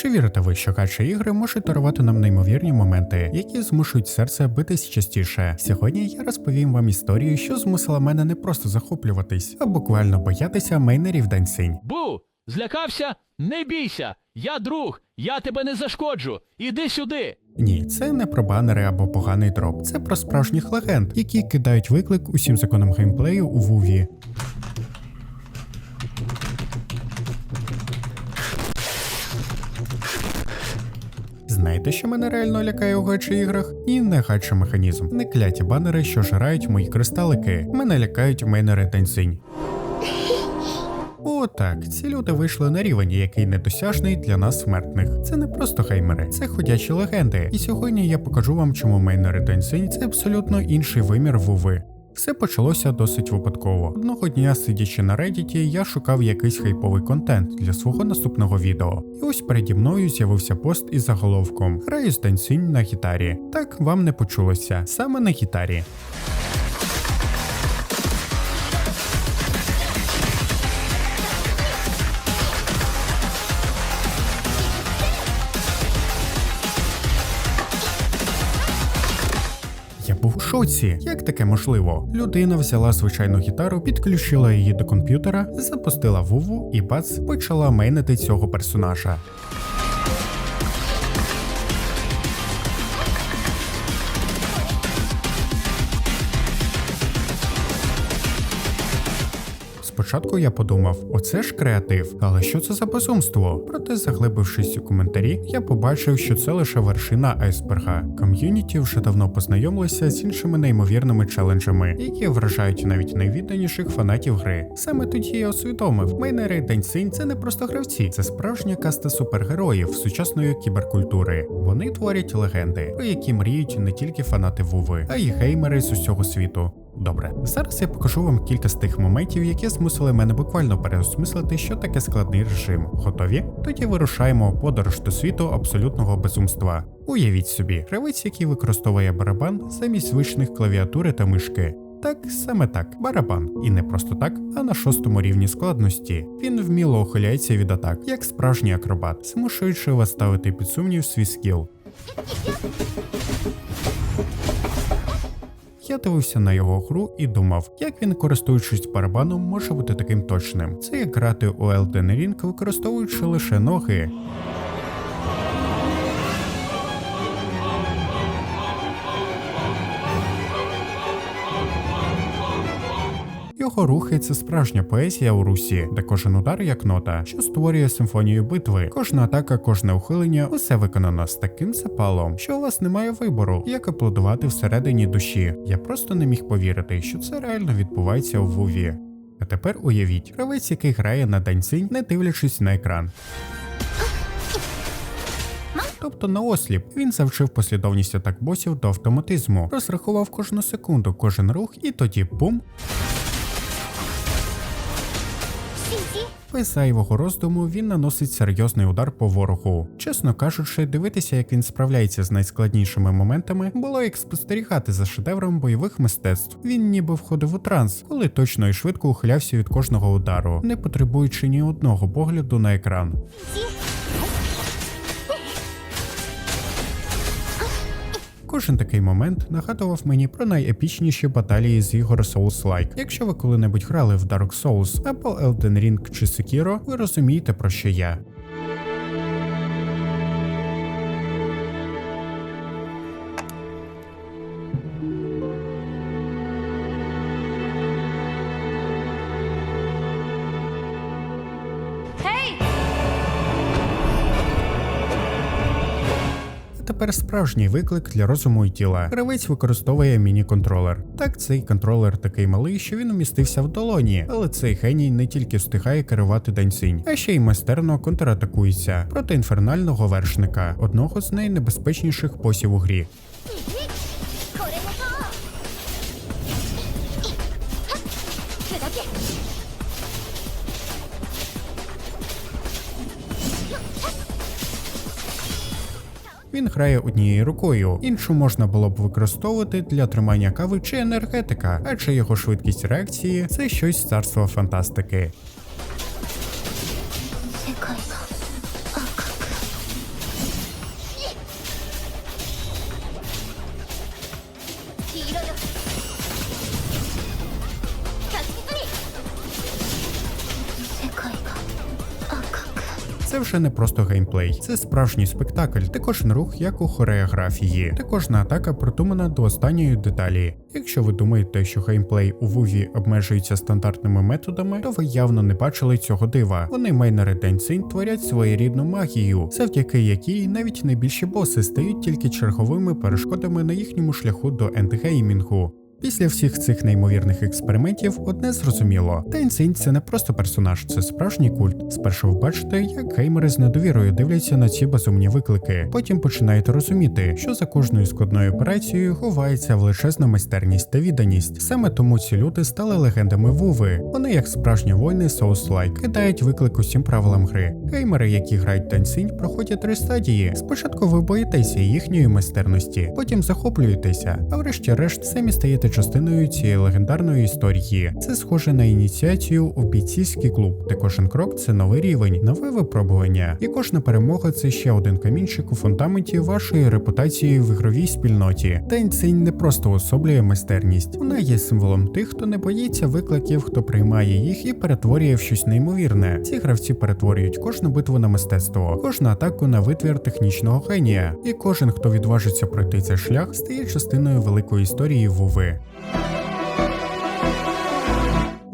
Чи вірите ви, що гача ігри можуть дарувати нам неймовірні моменти, які змушують серце битись частіше? Сьогодні я розповім вам історію, що змусила мене не просто захоплюватись, а буквально боятися мейнерів Дансінь. Бу, злякався? Не бійся. Я друг, я тебе не зашкоджу. Іди сюди. Ні, це не про банери або поганий дроп. Це про справжніх легенд, які кидають виклик усім законам геймплею у Вуві. Знаєте, що мене реально лякає у гачі іграх? І не гача механізм, не кляті банери, що жирають мої кристалики. Мене лякають мейнери Тенсинь. О, так, ці люди вийшли на рівень, який недосяжний для нас смертних. Це не просто хеймери, це ходячі легенди. І сьогодні я покажу вам, чому мейнери Тенсинь це абсолютно інший вимір Вуви. Все почалося досить випадково. Одного дня, сидячи на Reddit, я шукав якийсь хайповий контент для свого наступного відео. І ось переді мною з'явився пост із заголовком Граю з Тенсинь на гітарі. Так вам не почулося, саме на гітарі. Шоці. Як таке можливо? Людина взяла звичайну гітару, підключила її до комп'ютера, запустила вуву і бац почала мейнити цього персонажа. Спочатку я подумав, оце ж креатив, але що це за безумство? Проте, заглибившись у коментарі, я побачив, що це лише вершина айсберга. Ком'юніті вже давно познайомилися з іншими неймовірними челенджами, які вражають навіть найвідданіших фанатів гри. Саме тоді я усвідомив, мейнери Деньсинь це не просто гравці, це справжня каста супергероїв сучасної кіберкультури. Вони творять легенди, про які мріють не тільки фанати Вуви, а й геймери з усього світу. Добре, зараз я покажу вам кілька з тих моментів, які змусили мене буквально переосмислити, що таке складний режим. Готові? Тоді вирушаємо подорож до світу абсолютного безумства. Уявіть собі, гравець, який використовує барабан замість звичних клавіатури та мишки. Так, саме так, барабан. І не просто так, а на шостому рівні складності. Він вміло ухиляється від атак, як справжній акробат, змушуючи вас ставити під сумнів свій скіл. Я дивився на його гру і думав, як він, користуючись барабаном, може бути таким точним. Це як грати у Elden Ring, використовуючи лише ноги. Його рухи це справжня поезія у русі, де кожен удар як нота, що створює симфонію битви. Кожна атака, кожне ухилення, усе виконано з таким запалом, що у вас немає вибору, як аплодувати всередині душі. Я просто не міг повірити, що це реально відбувається у Вуві. А тепер уявіть, гравець, який грає на данцінь, не дивлячись на екран. Тобто на осліп він завчив послідовність атак босів до автоматизму, розрахував кожну секунду, кожен рух, і тоді бум, Без зайвого роздуму він наносить серйозний удар по ворогу. Чесно кажучи, дивитися, як він справляється з найскладнішими моментами, було як спостерігати за шедевром бойових мистецтв. Він ніби входив у транс, коли точно і швидко ухилявся від кожного удару, не потребуючи ні одного погляду на екран. Кожен такий момент нагадував мені про найепічніші баталії з ігор Souls-like. Якщо ви коли-небудь грали в Dark Souls або Elden Ring чи Sekiro, ви розумієте про що я. Тепер справжній виклик для розуму і тіла. Гравець використовує міні-контролер. Так, цей контролер такий малий, що він умістився в долоні, але цей геній не тільки встигає керувати Дансінь, а ще й майстерно контратакується проти інфернального вершника, одного з найнебезпечніших босів у грі. Він грає однією рукою, іншу можна було б використовувати для тримання кави чи енергетика, адже його швидкість реакції це щось з царства фантастики. Це вже не просто геймплей, це справжній спектакль, та кожен рух як у хореографії, та кожна атака продумана до останньої деталі. Якщо ви думаєте, що геймплей у Вуві обмежується стандартними методами, то ви явно не бачили цього дива. Вони майнери Денцинь творять своєрідну магію, завдяки якій навіть найбільші боси стають тільки черговими перешкодами на їхньому шляху до ендгеймінгу. Після всіх цих неймовірних експериментів одне зрозуміло: Тайнсінь це не просто персонаж, це справжній культ. Спершу ви як геймери з недовірою дивляться на ці безумні виклики. Потім починаєте розуміти, що за кожною складною операцією ховається величезна майстерність та відданість. Саме тому ці люди стали легендами Вуви. Вони, як справжні воїни Souls-like, кидають виклик усім правилам гри. Геймери, які грають Тайнсінь, проходять три стадії. Спочатку ви боїтеся їхньої майстерності, потім захоплюєтеся, а врешті-решт самі стаєте частиною цієї легендарної історії. Це схоже на ініціацію у бійцівський клуб, де кожен крок це новий рівень, нове випробування. І кожна перемога це ще один камінчик у фундаменті вашої репутації в ігровій спільноті. Тайнцинь не просто особлює майстерність, вона є символом тих, хто не боїться викликів, хто приймає їх і перетворює в щось неймовірне. Ці гравці перетворюють кожну битву на мистецтво, кожну атаку на витвір технічного генія. І кожен, хто відважиться пройти цей шлях, стає частиною великої історії Вуви.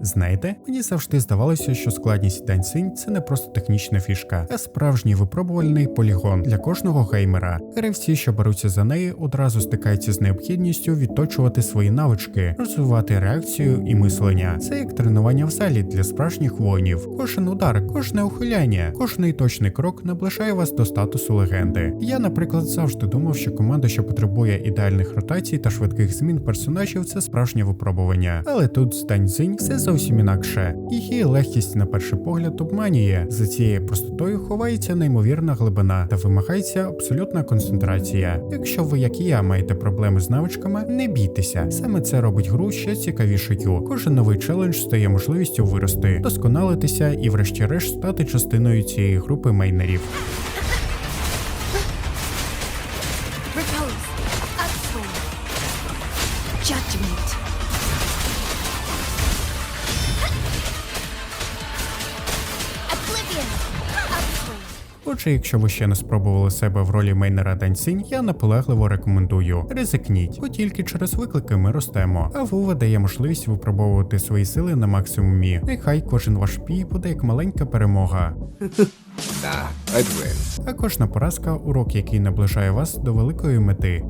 Знаєте, мені завжди здавалося, що складність Данцинь це не просто технічна фішка, а справжній випробувальний полігон для кожного геймера. Гравці, що беруться за неї, одразу стикаються з необхідністю відточувати свої навички, розвивати реакцію і мислення. Це як тренування в залі для справжніх воїнів. Кожен удар, кожне ухиляння, кожний точний крок наближає вас до статусу легенди. Я, наприклад, завжди думав, що команда, що потребує ідеальних ротацій та швидких змін персонажів, це справжнє випробування. Але тут з Даньцинь все зовсім інакше. Її легкість на перший погляд обманює. За цією простотою ховається неймовірна глибина та вимагається абсолютна концентрація. Якщо ви, як і я, маєте проблеми з навичками, не бійтеся. Саме це робить гру ще цікавішою. Кожен новий челендж стає можливістю вирости, досконалитися і, врешті-решт, стати частиною цієї групи мейнерів. Judgment. Отже, якщо ви ще не спробували себе в ролі мейнера Даньсінь, я наполегливо рекомендую. Ризикніть, бо тільки через виклики ми ростемо. А Вова дає можливість випробовувати свої сили на максимумі. Нехай кожен ваш пій буде як маленька перемога. Nah, I'd win. А кожна поразка урок, який наближає вас до великої мети.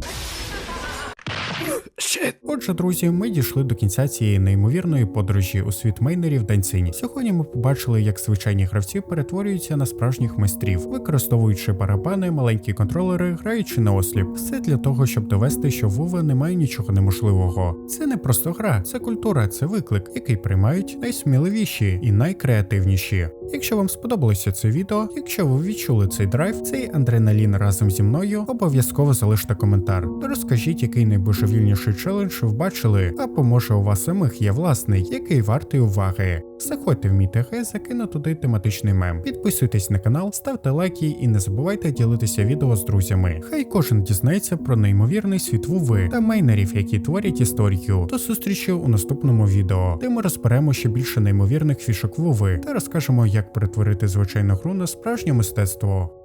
Shit. Отже, друзі, ми дійшли до кінця цієї неймовірної подорожі у світ мейнерів Даньцині. Сьогодні ми побачили, як звичайні гравці перетворюються на справжніх майстрів, використовуючи барабани, маленькі контролери, граючи на осліп. Все для того, щоб довести, що Вова немає нічого неможливого. Це не просто гра, це культура, це виклик, який приймають найсміливіші і найкреативніші. Якщо вам сподобалося це відео, якщо ви відчули цей драйв, цей адреналін разом зі мною, обов'язково залиште коментар. Та розкажіть, який найбожевільніший челендж ви бачили, або може у вас самих є власний, який вартий уваги. Заходьте в мій ТГ, закину туди тематичний мем. Підписуйтесь на канал, ставте лайки і не забувайте ділитися відео з друзями. Хай кожен дізнається про неймовірний світ Вуви та мейнерів, які творять історію. До зустрічі у наступному відео, де ми розберемо ще більше неймовірних фішок Вуви та розкажемо, як перетворити звичайну гру на справжнє мистецтво.